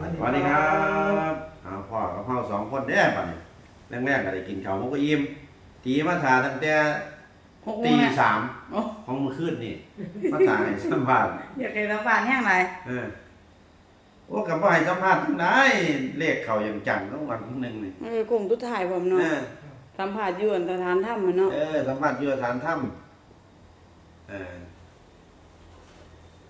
สวัสดีครับเอาพ่อกับพ่อสองคนเด้อป่ะนี่แรกๆก็ได้กินข้าวมันก็อิ่มตีมาทาตั้งแต่หกโมตีงอะสามโอ้ของมื้อคืนนี่มาทาให้สัมภาษณ์อยากให้สัมภาษณ์แห้งไรเออโอ้กับว่าให้สัมภาษณ์ทั้งได้เลขเขาอย่างจังต้องวันหนึงนี่เออกลุ่มทุกถ่ายผมเอเนาะอสัมภาษณ์อยู่อันสถานถ้ำมันเนาะเออสัมภาษณ์อยู่สถานถ้ำเออ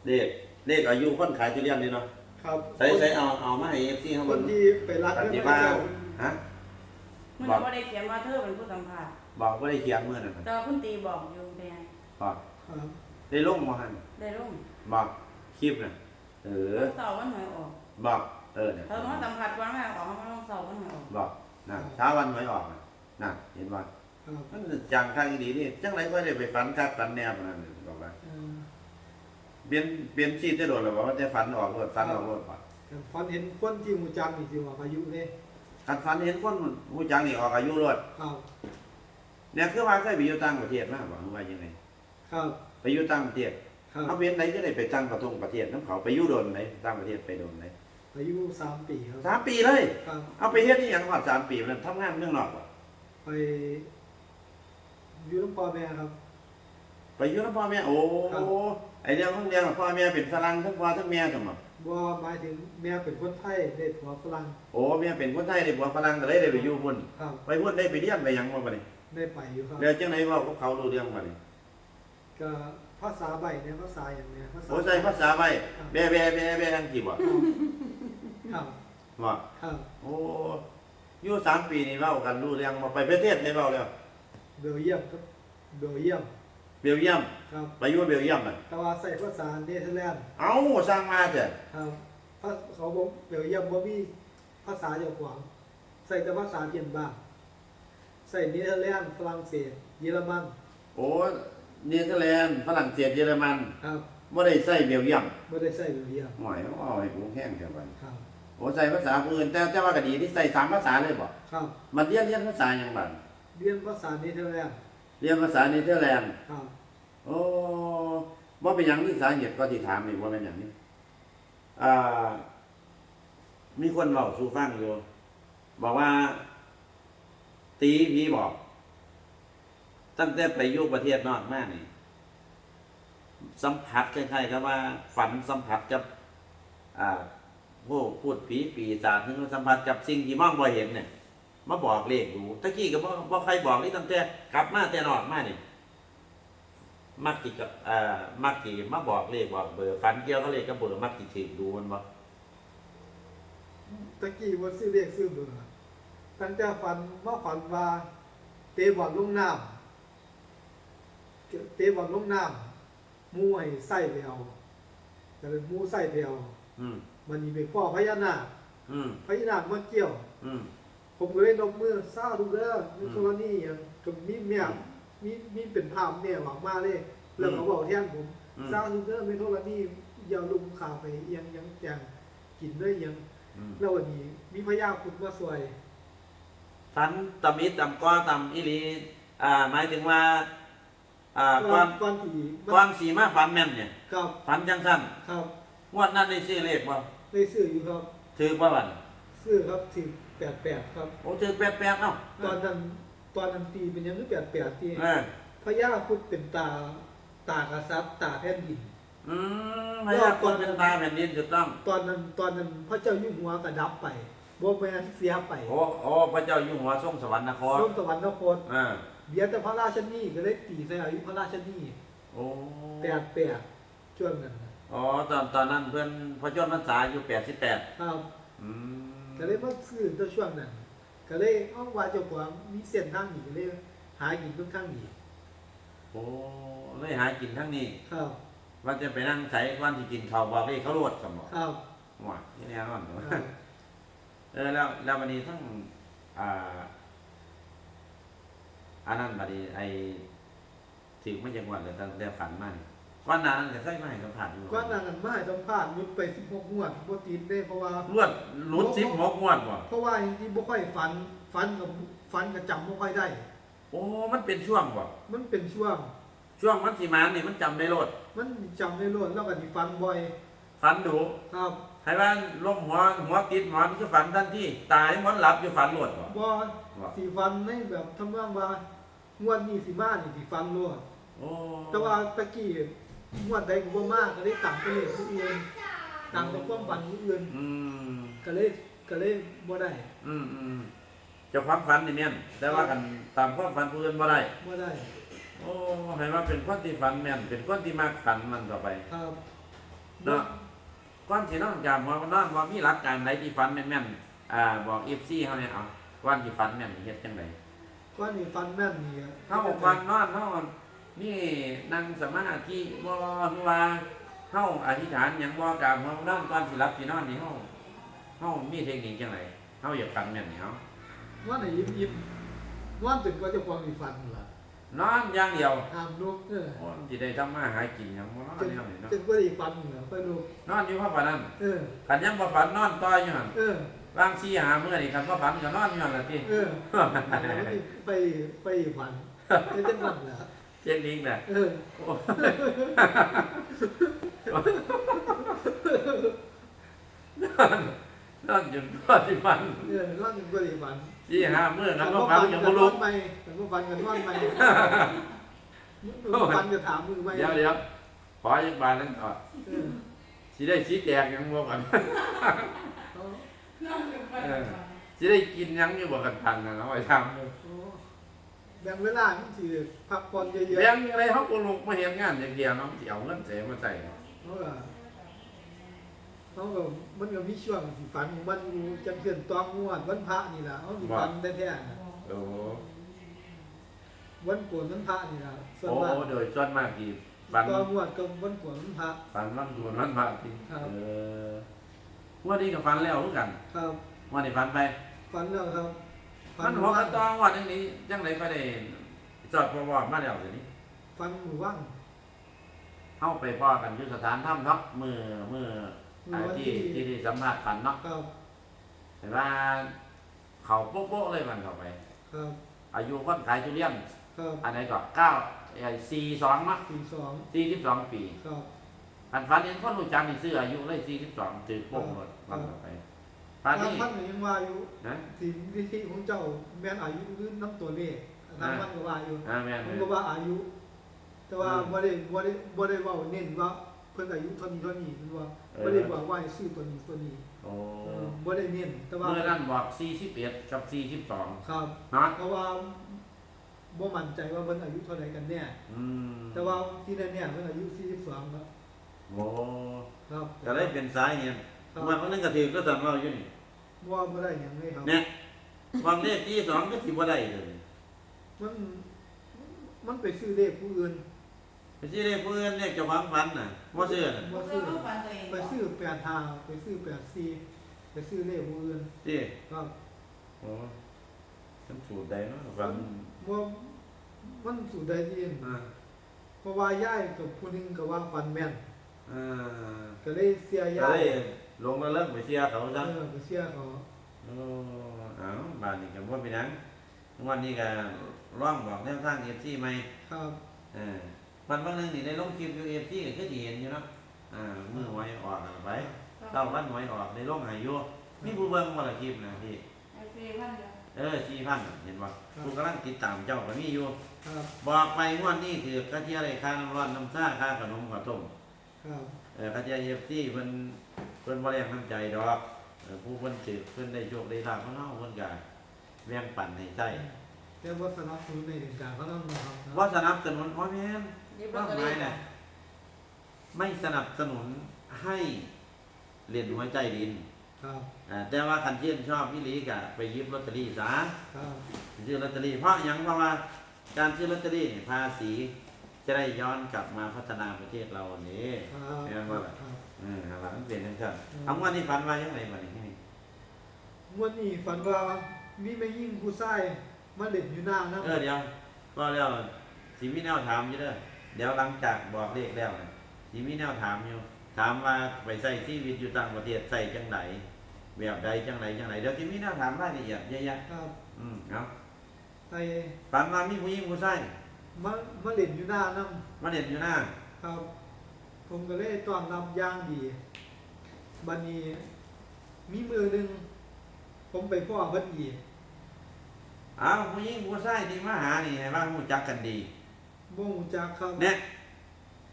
เลขเลขอายุคนขายทุเรียนนี่เนาะ ครับใส่ใส่เอาเอามาให้ FC เฮาคเบิ่นงที่ไปรักปเรื่ฏิองว่าเจ้าฮะมันก็บ่ได้เขียนว่าเธอเป็นผู้สัมภาษณ์บอกว่าได้เขียนมื้อนั่นน่ะแต่ว่าคุณตีบอกอยู่เป็นไงบอกครับได้ลงบ่หั่นได้รุ่งบอกคลิปน่ะเออเสาร์วันหวยออกบอกเออเนี่ยเธอต้องสัมผัสวันแม่ออกเขาไม่ต้องเสาร์วันหวยออกบอกนะเช้าวันหวยออกน่ะน่ะเห็นว่าครับมันจังข้างอีดีนี่จังไรก็ได้ไปฝันคักฝันแนบนั่นบอกว่าเอ่อ เปลี่ยนเปลี่ยนชีพจะโดดหรือว่าจะฝันออกรถฝันออกรถก่อนแต่ฟันเห็นคนที่หูจังนี่สิว่าอายุเนี่ยคันฝันเห็นคนผู้จังนี่ออกอายุรถครับเนี่ยคือว่าเคยไปอยู่ต่างประเทศมาบอกว่ายังไงครับ ไปอยู่ต่างประเทศครับเอาเป็นไหนก็ได้ไปตั้งประทงประเทศน้ำเขาไปอยู่โดนไหนต่างประเทศไปโดนไหนอายุสามปีครับสามปีเลยครับเอาไปเฮ็ดนี่ยังหอดสามปีมันทำงานเมืองนอกบ่ไปอยู่น้ำพ่อแม่ครับ ไปอยู่กับพ่อแม่โอ้ครับ ไอเรื่องของเรื่องของพ่อแม่เป็นฝรั่งทั้งพ่อทั้งแม่จังบ่ว่าหมายถึงแม่เป็นคนไทยได้ผัวฝรั่งโอ้แม่เป็นคนไทยได้ผัวฝรั่งก็เลยได้ไปอยู่พุ่นครับไปพุ่นได้ไปเรียนไปหยังบ่บัดนี้ได้ไปอยู่ครับแล้วจังไหนเว้ากับเขารู้เรื่องบัดนี้ก็ภาษาใบเนี่ยภาษาอย่างเนี้ยภาษาโอ้ใส่ภาษาไว้แบ่แบ่แบ่แบ่ทั้งกี่บ่ครับบ่ครับโอ้อยู่สามปีนี่เว้ากันรู้เรื่องบ่ไปประเทศไหนเว้าแล้วเบลเยียมครับเบลเยียม เบลเยียมครับ ไปอยู่เบลเยียมน่ะแต่ว่าใส่ภาษาเนเธอร์แลนด์เอ้าสร้างมาจ้ะครับภาเขาบอกเบลเยียมว่ามีภาษาเจ้าของใส่แต่ภาษาเพียนบ้างใส่เนเธอร์แลนด์ฝรั่งเศส เยอรมันโอ้เนเธอร์แลนด์ฝรั่งเศสเยอรมันครับบ่ได้ใส่เบลเยียมไม่ได้ใส่เบลเยียมหน่อยเอาให้กูแห้งแค่บัดครับ โอ้ใส่ภาษาผู้อื่นแต่แต่ว่าก็ดีที่ใส่สามภาษาเลยบ่ครับ มันเรียนเรียนภาษาหยังบัดเรียนภาษาเนเธอร์แลนด์ เรียนภาษาเนเธอร์แลนด์ครับโอ้บ่เป็นหยังที่สาเหตุก็ที่ถามนี่บ่เป็นหยังนี่อ่ามีคนเว้าสู่ฟังอยู่บอกว่า ตีผีบอก ตั้งแต่ไปอยู่ประเทศนอกมานี่ สัมผัสคล้ายๆกับว่า ฝันสัมผัสกับ อ่าผู้พูดผีปีศาจถึงสัมผัสกับสิ่งที่มองบ่เห็นเนี่ย มาบอกเลขดูตะกี้ก็บ่บ่ใครบอกนี่ตั้งแต่กลับมาแต่นอกมานี่มักสิกับอ่ามักสิมาบอกเลขบอกเบอร์ฝันเกี่ยวกับเลขกับเบอร์มักสิถือดูมันบ่ตะกี้ว่าซื้อเลขซื้อเบอร์ตั้งแต่ฝันว่าฝันว่าเตะบอลลงน้ำเตะบอลลงน้ำมูให้ใส่ไปเอาแต่เป็นมูใส่ไปเอาอืมมันมีไปพ่อพญานาคอืมพญานาคมาเกี่ยว อืม ผมก็เลยนกมือซาดูเด้อมีอืมโทรนี่อย่างกับมีเมียมีมีเป็นภาพเนี่ยหวังมาเลยแล้วเขาบอกแทนผมอืมซาดูเด้อมีโทรนี่อย่าลุมข่าวไปเอียังยังแจงกินด้วยยังอืมแล้ววันนี้มีพญาคุณมาสวยฝันตำมิตำก้อตำอีหลีอ่าหมายถึงว่าอ่าก่อนก่อนที่ก่อนสีมาฝันแม่นเนี่ยครับฝันจังสั้นครับงวดนั้นได้ซื้อเลขบ่ได้ซื้ออยู่ครับถือบ่บัดซื้อครับถึง แปดแปดครับ โอ้ถือแปดแปดเนาะตอนนั้นตอนนั้นตีเป็นยังคือแปดแปดที่เออพญาคุณเป็นตาตากระซับตาแผ่นดิน อืมพยากรเป็นตาแผ่นดินถูกต้อง ตอนนั้นตอนนั้นพระเจ้าอยู่หัวกระดับไปบ่แม่นเสียไปโอ้โอ้พระเจ้าอยู่หัวทรงสวรรครร่มสวรรคตอ่าเบียดแต่พระราชนีก็เลยตีใส่อายุพระราชนีโอ้แปดแปดช่วงนั้นนะอ๋อตอนตอนนั้นเพื่อนพระเจ้าพรรษาอยู่แปดสิบแปดครับ อืม ก็เลยมาซื้อตัวช่วงนั้นก็เลยเอาว่าเจ้าของมีเส้นทางหนีก็เลยหากินค่อนข้างหนีโอ้เลยหากินทั้งนี้ครับว่าจะไปนั่งใช้วันที่กินข้าวบอกเลขเขาโลดสมองครับว่าที่แน่นอนครับเออแล้วแล้ววันนี้ทั้งอ่าอันนั้นบัดนี้ไอ้ถึงไม่จังหวัดเลยตั้งแต่ฝันมานี่ก้ อนหนานั้นก็ใส่มาให้สัมผัสอยู่ก้อนหนั้นมาให้สัมภาษณ์ยุดไป16งวดบ่ติดเด้เพราะว่าลวดลุดสิบหกงวดบ่เพราะว่าจริงๆบ่ค่อยฝันฝันกับฝันก็จำบ่ค่อยได้ โอ้ มันเป็นช่วงบ่มันเป็นช่วง ช่วงมันสีมานนี่มันจำได้โลดมันจำได้โลดแล้วก็สิฟังบ่อยฝันดูครับให้ว่าล้มหัวหัวติดหมอนคือฝันทันที่ตายหมอนหลับอยู่ฝันหลวดบ่ บ่สีฟันในแบบทำนองว่างวดนี้สิมานี่สิฟันโลด โอ้แต่ว่าตะกี้ งวดใดก็บ่มาก็เลยตั้งไปเลยผู้อื่นตั้งแต่ความฝันผู้อื่นอืมก็เลยก็เลยบ่ได้อืมอืมเจ้าความฝันนี่แม่นแต่ว่ากันตามความฝันผู้อื่นบ่ได้ บ่ได้โอ้ให้ว่าเป็นคนที่ฝันแม่น เป็นคนที่มักฝันมันต่อไป ครับเนาะก่อนสินอนจามหัวก็นอนว่ามีหลักการใดที่ฝันแม่นๆอ่าบอก FC เฮาเนี่ยเอาก่อนที่ฝันแม่นนี่เฮ็ดจังไดก้อนนี้ฟันแม่นนี่เฮาก่อนนอนเฮา นี่นั่งสมาธิบ่หรือว่าเฮาอธิษฐานหยังบ่กามหัวก็นอนก่อนสิหลับสินอนนี่เฮาเฮามีเทคนิคจังไดเฮาอยากฝันแม่นนี่เฮาว่าไหนยิ้มยิ้มว่าตึกว่าเจะความมีฟันล่ะนอนอย่างเดียวห้ามลุกเออโอ้มันสิได้ทำมาหากินหยังบ่นอนตึกแนวนี้เนาะตึกว่าได้ฟันเหรอไปลุกนอนอยู่เพราะปานนั้นเออคันยังบ่ฝันนอนต่ออยู่หั่นเออบางสี่หามื้อนี่คันบ่ฝันก็นอนอยู่หั่นล่ะติเออ ไปไปฟันไปจังหวัดเหรอ เจ๊งลิงน่ะเออโอ้นอนจนตัวที่ฝันเออร้อนตึกว่าได้ฟันสี่หามื้อคันบ่ฝันก็บ่ลุกไปแต่ว่าฟันกันนอนไปฟันจะถามมือไหมเดี๋ยวเดี๋ยวขออีกบาทนึงก่อนเออสิได้สีแตกหยังบ่กันเอา เออสิได้กินหยังอยู่บ่กันทันน่ะเนาะไอ้ทำ โอ้ แบ่งเวลาที่สิพักผ่อนเยอะเลี้ยงอะไรเขาก็ลุกมาเฮ็ดงานอย่างเดียวเนาะสิเอาเงินเสียมาใส่ๆเพราะว่าเขาก็มันก็มีช่วงที่ฝันของมันอยู่จังเทือนตองงวดวันพระนี่ล่ะเขาสิฝันแท้ๆน่ะโอ้โหวันโกนวันพระนี่ล่ะส่วนโอ้มากโดยส่วนมากที่ฝันตองงวดกับวันโกนวันพระ ฝันวันดูนวันพระที่ครับ เออวันนี้ก็ฝันแล้วคือกันครับวันนี้ฝันไปฝันแล้วครับ มันหัวกันตองวันนี้จังไดก็ได้จอดพอบอกมาแล้วเดี๋ยวนี้ฝันหมู่ว่างเฮาไปพ่อกันอยู่สถานถ้ำเนาะมือมือมื้อ่าอวันที่ที่ที่ที่สัมภาษณ์ฝันเนาะครับแต่ว่า เขาโป๊ะๆเลยมันเข้าไป ครับอายุคนขายทุเรียนครับอันไหนก็เก้าไอ้สี่สองเนาะสี่สองสี่สิบสองปี ครับอันฝันเห็นคนรู้จักนี่ซื้ออายุเลยสี่สิบสองถือโป่งหมดวันต่อไป ฝันทางนี่พันก็ยังว่าอยู่นะที่วิธีของเจ้าแม่นอายุหรือน้ำตัวเลขทางพันก็ว่าอยู่อ่าแม่นผมเลยก็ว่าอายุ แต่ว่าบ่ได้บ่ได้บ่ได้เว้าเน้นว่าเพิ่นอายุเท่านี้เท่านี้เพิ่นว่าบ่ได้บอกว่าให้ซื้อตัวนี้ตัวนี้โอ้เออบ่ได้เน้นแต่ว่าเมื่อนั้นบอกสี่สิบเอ็ดกับสี่สิบสองครับเนาะเพราะว่าบ่มั่นใจว่าเพิ่นอายุเท่าใดกันแน่ อืมแต่ว่าที่แน่ๆเพิ่นอายุ42ครับโอ้ครับ ก็เลยเป็นสายเนี่ย ครับมันคนนึงก็ถือก็สั่งเราอยู่นี่บ่ว่าบ่ได้หยังเลยครับ เนี่ยวันนี้ที่สองก็สิบ่ได้เลยมันมันไปซื้อเลขผู้อื่นไปซื้อได้เพื่อนเนี่ยเจะวางฝันน่ะว่าซื้อน่ะบ่ซื้อก็ฟันตัวเองไปซื้อ85ไปซื้อ84ไปซื้อเลขผู้อื่นที่ครับโอ้ฉันสูตรใดเนาะฝันบ่มันสูตรใดที่เห็นอ่าเพราะว่าย่ายกับผู้หนึงก็ว่าฟันแม่นอ่าก็เลยเสียก็ย่าเลยย ลงแล้วเลิกไปเชียร์เขาเอซะอไปเสียเขาโอ้เอาบ้านนี้ก็บ่เป็นหยังวันนี้ก็ร้องบอกแนวทาง FC ใหม่ครับเออวันบางนึงนี่ได้ลงคลิปอยู่ FC ก็คือสิเห็นอยู่เนาะอ่ามือหวยออกกันไปเต้าวันหวยออกได้ลงให้อยู่มีผู้เบิ่งบ่ล่ะคลิปนะพี่ ไอ้สี่พันเดียวเออ4,000เห็นบ่ผู้กำลังติดตามเจ้าก็มีอยู่ ครับบอกไปงวดนี้คือกระเทียมอะไรค่าน้ำร้อนน้ำซ่าค่าขนมข้าวต้มครับเออกระเทียม FC เพิ่น เพิ่นบ่ได้น้ำใจดอกเออผู้เพิ่นถือเพิ่นได้โชคได้ลาภเพิ่นเฮาเพิ่นก็แบ่งปันให้ใช้แต่ว่าสนับสนุนในเรื่องการเขาต้องครับว่าสนับสนุนพ่อแม่นยิบลอว่าตเตอหมายรี่น่ะ ไม่สนับสนุนให้เรียนหัวใจดินครับอ่าแต่ว่าคันเชื่นชอบพี่ลีกะไปหยิบลอตเตอรี่ซะครับซื้อลอตเตอรี่เพราะหยังเพราะว่าการซื้อลอตเตอรี่นี่ภาษีจะได้ย้อนกลับมาพัฒนาประเทศเรานี่ครับแม่นบ่ล่ะครับ เออหาว่ามันเป็นจังซั่นอืมเอางวดนี้ฝันว่าจังไดบัดนี้งวดนี้ฝันว่ามีแม่ยิ่งผู้ชายมาเล่นอยู่หน้านะเออเดี๋ยวก็แล้วสิมีแนวถามอยู่เด้อเดี๋ยวหลังจากบอกเลขแล้วน่ะสิมีแนวถามอยู่ ถามว่าไปใช้ชีวิตอยู่ต่างประเทศใส่จังไดแบบใดจังไดจังไดเดี๋ยวสิมีแนวถามรายละเอียดเยอะแยะครับอืมเอาไอ้ฝันว่ามีผู้หญิงผู้ชายมามาเล่นอยู่หน้านํมาเด่นอยู่หน้าครับ ผมก็เลยต้อนรับอย่างดีอบันนี้มีมือหนึ่งผมไปพ่อเพิ่นอีกอ้าวผู้หญิงผู้ชายที่มาหานี่ให้ว่ารู้จักกันดีบ่ฮู้จักครับเนี่ย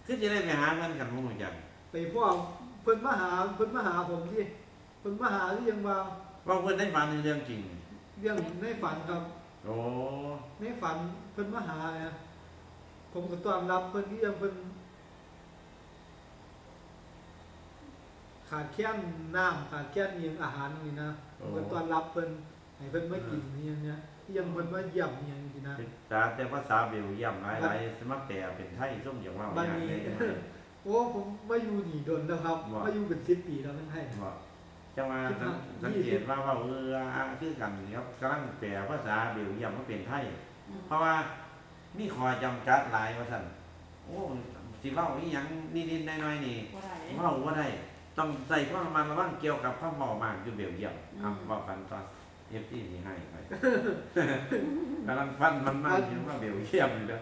คือจะได้ไปหากันกันบ่รู้จักไปพ่อเพิ่นมาหาเพิ่นมาหาผมที่เพิ่นมาหาหรือยังว่าว่าเพิ่นได้ฝันในเรื่องจริง เรื่องในฝันครับโอ้ในฝันเพิ่นมาหาเนี่ยผมก็ต้อนรับเพิ่นที่ยังเพิ่น ขาดแคลนน้ำขาดแคลนอิหยังอาหารนี่นะผมก็ต้อนรับเพิ่นให้เพิ่นมากินนี่ยังเนี่ยที่ยังเพิ่นมาเยี่ยมนี่ยังนี่นะเป็นตาแต่ภาษาเบลเยียมหลายๆสมัครแปลเป็นไทยส้มอย่างว่าบัดอย่างนี้นี้โอ้ผมมาอยู่นี่โดนแล้วครับว่า มาอยู่เป็นสิบปีแล้วนั่นให้บ่จังว่าสังสังเกตว่าเว่าเอออาคือกันนี่ครับกำลังแปลภาษาเบลเยียมมาเป็นไทยอืมเพราะว่ามีขอจำกัดหลายว่าซั่นโอ้สิเว้าอีหยังนิดๆหน่อยๆนี่บ่ได้เว้าบ่ได้ ต้องใส่ความระมัดระวังเกี่ยวกับคำเว้ามากอยู่เบลเยียมอะอืมเว้ากันตอน FT สิให้ไปกำลังฟันมันมากอยู่ว่าเบลเยียมอยู่เด้อ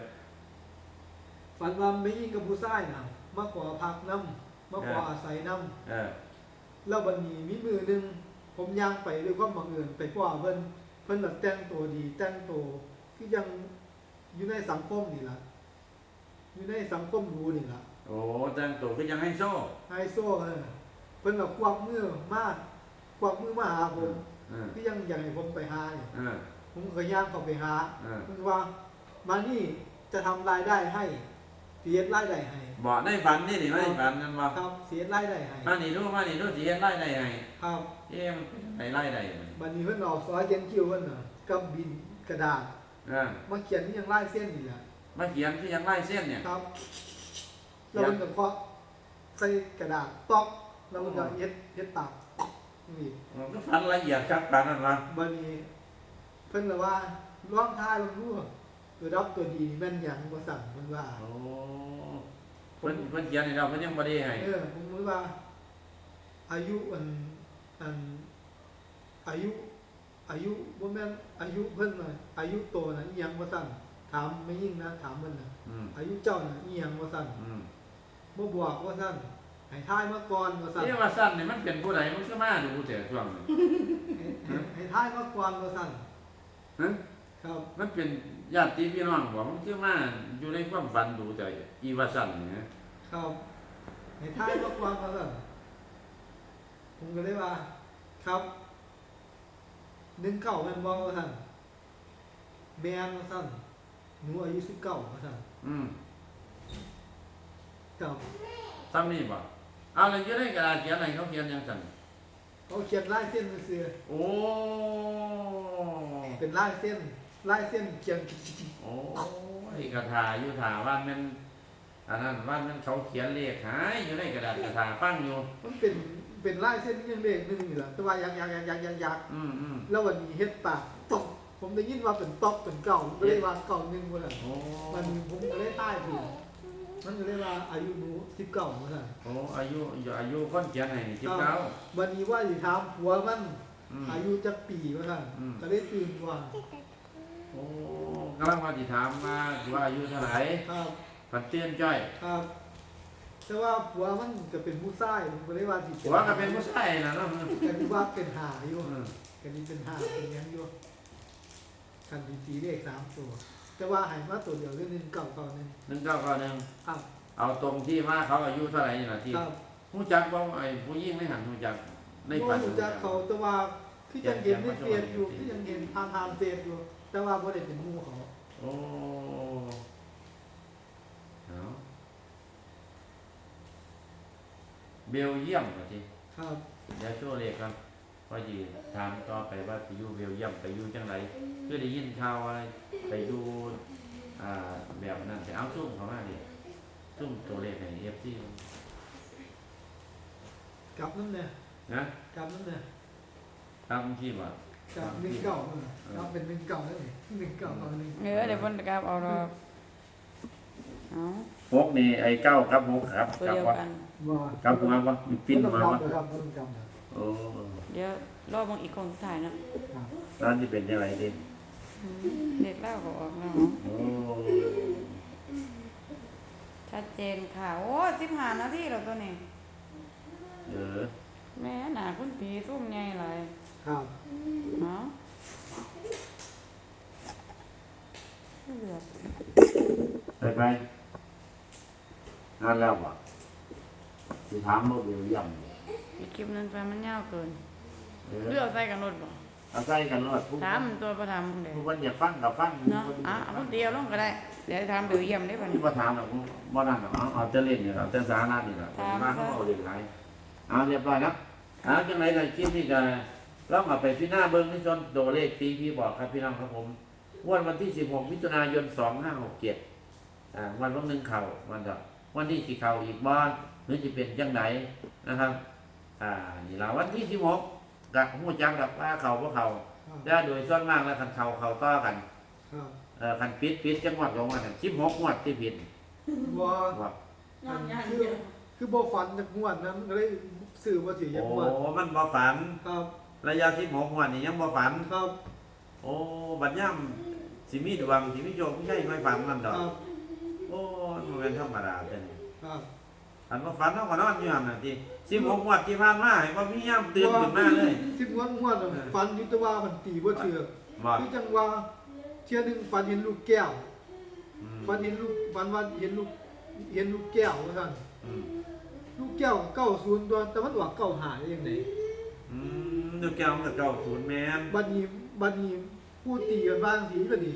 ฝันว่าไม่ยิ่งกับผู้ชายนะมาขอพักน้ำมาขอเออออาศัยน้เออำแล้วบันนี้มีมือหนึ่งผมย่างไปด้วยความบังเอิญไปพ่อเพิ่นเพิ่นแบบแต่งตัวดี แต่งตัวคือยังอยู่ในสังคมนี่ล่ะอยู่ในสังคมดูนี่ล่ะโอ้แต่งตัวก็ยังให้โซ่ไฮโซเออเพิ่นแบบควักมือมาควักมือมาหาผมเออคือยังอยากให้ผมไปหาเนี่ยเออ ผมก็ย่างเข้าไปหาเออ เพิ่นว่ามานี่จะทำรายได้ให้เสียรายได้ให้บอกในฝันนี่นี่ไม่ได้ฝันกันว่าครับเสียรายได้ให้มานี่ดูมานี่ดูสิเฮ็ดไร่ได้ไงครับเอ๊ะมันไปไร่ได้มันบัดนี้เพิ่นออกซอยเย็นคิวเพิ่นน่ะกับบินกระดาษเออมาเขียนที่ยังลายเส้นนี่แหละมาเขียนที่ยังไร่เส้นเนี่ย ครับแล้วมันก็เคาะใส่กระดาษตอก แล้วมันก็เฮ็ดเฮ็ดปากนี่มันก็ฝันละเอียดครับปานนั้นวะบัดนี้ เพิ่นเลยว่าร้องท้ายลงรู้ตัวรับตัวดีแม่นหยังบ่สั่งเพิ่นว่าโอ้เพิ่นเพิ่นเขียนให้เราเพิ่นยังบ่ได้ให้เออผมรู้ว่า อายุอันอันอายุ อายุบ่แม่นอายุเพิ่นน่ะอายุโตน่ะอีหยังบ่สั่นถามไม่ยิ่งนะถามเพิ่นน่ะอืมอายุเจ้าน่ะอีหยังบ่สั่นอืมบ่บอกว่าสั่น ให้ทายมาก่อนว่าสั่นนี่ว่าสั้นนี่มันเป็นผู้ใดมันก็มาดูแต่ช่วงนี้ให้ให้ให้ทายมาก่อนว่าสั่นฮะครับมันเป็นญาติพี่น้องบ่มันคือมาอยู่ในความฝันดูแต่อีว่าสั้นนี่นะครับให้ทายมาก่อนว่าสั่นผมก็เลยว่า ครับนึงเก่าแม่นบ่ว่าสั่นแม่นว่าสั่นหนูอายุ19ว่าสั่นอืมครับซ้ำนี่บ่ เอาแล้วอยู่ในกระดาษเขียนอะไรเขาเขียนยังสั่นเขาเขียนลายเส้นซื่อโอ้ๆเป็นลายเส้นลายเส้นเขียนโอ้ยกระถาอยู่ถาว่ามันอันนั้นว่ามันเขาเขียนเลขหายอยู่ในกระดาษกระถาฟังอยู่ มันเป็นเป็นลายเส้นที่ยังเลขหนึงอยู่ล่ะแต่ว่าอยากอยากอยากอยากอยากอยากอืมอืมแล้ววันนี้เฮ็ดปากตกผมได้ยินว่าเป็นตอกเป็นเก่าก็เลยว่าเก่าหนึงว่าซั่นโอ้วันนี้ผมก็เลยใต้ผิด มันก็เลยว่าอายุหนู19ว่าซั่นโอ้อายุอายุคนเขียนให้นี่สิบเก้าวันนี้ว่าสิถามผัวมันอืมอายุจักปีว่าซั่นอืมก็เลยตื่นก่อนโอ้กำลังมาสิถามมาว่าอายุเท่าไหร่ครับผัดเตี้ยนจ้อยครับแต่ว่าผัวมันก็เป็นผู้ชายผมก็เลยว่าสิหัวก็เป็นผู้ชายนะเนาะก็ที่ว่าเป็นหาอยู่อืมกันนี้เป็นห้าเป็นหยังอยู่คันดีตีเลขสามตัว แต่ว่าใหายมาตัวเดียวเรื่องหนึงเก่าเก่าหนึงหนึ่งเก้าเก้าหนึ่งครับเอาตรงที่ว่าเขาอายุเท่าไหร่นี่แหละที่ครับผู้จักบ่ไอ้ผู้ยิ่งไม่หันผู้จักในโมฝันรู้จักเขาแต่ว่าคือยังเห็นในเฟซอยู่คือยังเห็นทางทางเฟซอยู่ แต่ว่าบ่ได้เป็นหมู่เขาโอ้เอาเบลเยียมเหรอทีครับเดี๋ยวช่วยเรียกกัน พอดีถามต่อไปว่าไปอยู่เบลเยียมไปอยู่จังไรคือได้ยินข่าวว่าไปอยู่อ่าแบบนั้นไปเอาซุ่มเขามาดิซุ่มตัวเลขในเอฟซีกลับนั่นเนี่ยนะกลับนั่นเนี่ยทำที่ว่ากลับหนึ่งเก่านั่นน่ะกลับเป็นหนึ่งเก่าแล้วนี่หนึ่งเก่าเอาหนึ่งเออเดี๋ยวเพิ่นกลับเอาดอกเอาพวกนี่ไอ้เก้าครับหกครับตัวกับเดียวว่ากันว่ากับหัวว่ามีปิ้นต้องมากลับว่า นะครับต้องกลับนะโอ้เดี๋ยวรอบางอีกคนสุดท้ายเนาะครับร้านที่เป็นยังไงดิอืมเด็กเล่าก็ออกแล้วโอ้ชัดเจนค่ะ โอ้สิบห้านาทีแล้วตัวนี้ เออแม่หนาคุณผีซุ่มใหญ่หลายครับเนาะเหลือไปไปงานแล้วบ่สิถามบ่เดียวย่ำ อีกคลิปหนึงไปมันยาวเกินเอเลืออกใส่กันรถบ่เอาใส่กันรอดผู้ถามตัวประธานมึงเด้ผู้คนอยากฟังกับฟังเนาะอะเอาคนเดียวลงก็ได้เดี๋ยวถามเดี๋ยวเยี่ยมได้ป่ะที่บ่ถามหรอกบ่นั่นหรอกเอาเอาแต่เล่นนี่ล่ะเอาแต่สาระนี่ล่ะถามมาเขาเอาเล่นหลายเอาเรียบร้อยแล้วเอาจังไดก็คลิปนี้ก็ลองเอาไปพิจารณาเบิ่งในส่วนตัวเลขที่พี่บอกครับพี่น้องครับผมงวันวันที่ 16มิถุนายน 2567อ่าวันวันหนึงเข้าวันดอกวันที่สิเข้าอีกบ่หรือสิเป็นจังไดนะครับ อ่านี่ล่ะวันที่16ก็ฮู้จักดอกว่าเข้าบ่เข้าครับแต่โดยส่วนมากแล้วคันเข้าเข้าต่อกันครับเอ่อคันปิดปิดจังหวัดของมันสิบหกงวดที่ผิดบ่ว่าอันคือคือบ่ฝันจากงวดนั้นก็เลยสื่อบ่ถือจากโอ้ งวดมันบ่ฝัน ครับระยะสิบหกงวดนี่ยังบ่ฝัน ครับโอ้ บัดย่ำสิมีดวงสิมีโชคไม่ใช่ไม่ฝันมันดคอกรับโอ้มันเป็นธรรมดาเด้นี่ครับ อันบ่ฝันเฮาก็นอนอยู่หั่นน่ะติสิบหกงวดที่ผ่านมาให้บ่มีย่ำตื่นขึ้นมาเลยสิบงวดงวดน่ะฝันอยู่แต่ว่ามันตีบ่ถือบ่คือจังว่าเที่ยหนึงฝันเห็นลูกแก้วอืมฝันเห็นลูกฝันว่าเห็นลูกเห็นลูกแก้วว่าซั่นอืมลูกแก้วเก้าศูนย์ตัวแต่มันออกเก้าหาได้ยังไงอืมดูแก้วมันก็เก้าศูนย์แม่นบัดนี้บัดนี้ผู้ตีกันว่าสีก็ดี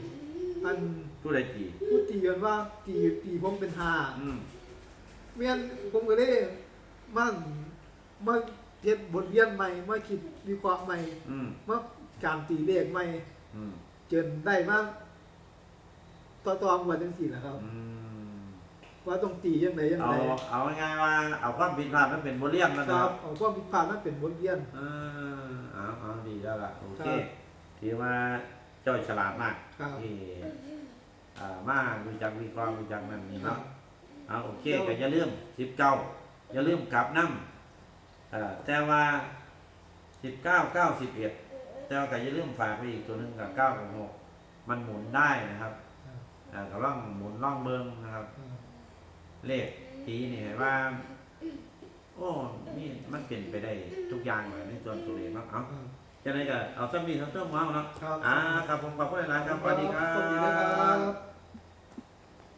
อันผู้ใดจีผู้ตีกันว่าตีตีผมเป็นหาอืม เมียนผมก็ได้มันมาเฮ็ดบทเรียนใหม่มาคิดวิเคราะห์ใหม่อืมมาการตีเลขใหม่อืมจนได้มาต่อตองว่าจังซี่แหละครับ อืมว่าต้องตียังไงยังเอาไงเอาง่ายๆว่าเอาความผิดพลาดมันเป็นบทเรียนนะคครัรับบเอาความผิดพลาดนั้นเป็นบทเรียน เออเอาเอาดีแล้วล่ะโอเคครับถือว่าเจ้าฉลาดมากครับ ที่อ่ามารู้จักวิเคราะห์รู้จักนั่นนี่ครัเนาะ บ เอาโอเคก็อย่าลืมสิบเก้าอย่าลืมกลับน้ำเอ่อแต่ว่าสิบเก้าเก้าสิบเอ็ดแต่ว่าก็อย่าลืมฝากไปอีกตัวหนึงกับเก้ากับหกมันหมุนได้นะครับอ่าก็ล่องหมุนล่องเบิงนะครับ เลขตีนี่เห็นว่า โอ้นี่มันเป็นไปได้ทุกอย่างเลยในส่วนตัวเลขเนาะเอาจะได้ก็เอาสมีทั้งเติมเอาเนาะครับอ่าครับผมขอบคุณหลายๆครับสวัสดีครัสวัสดีครับบ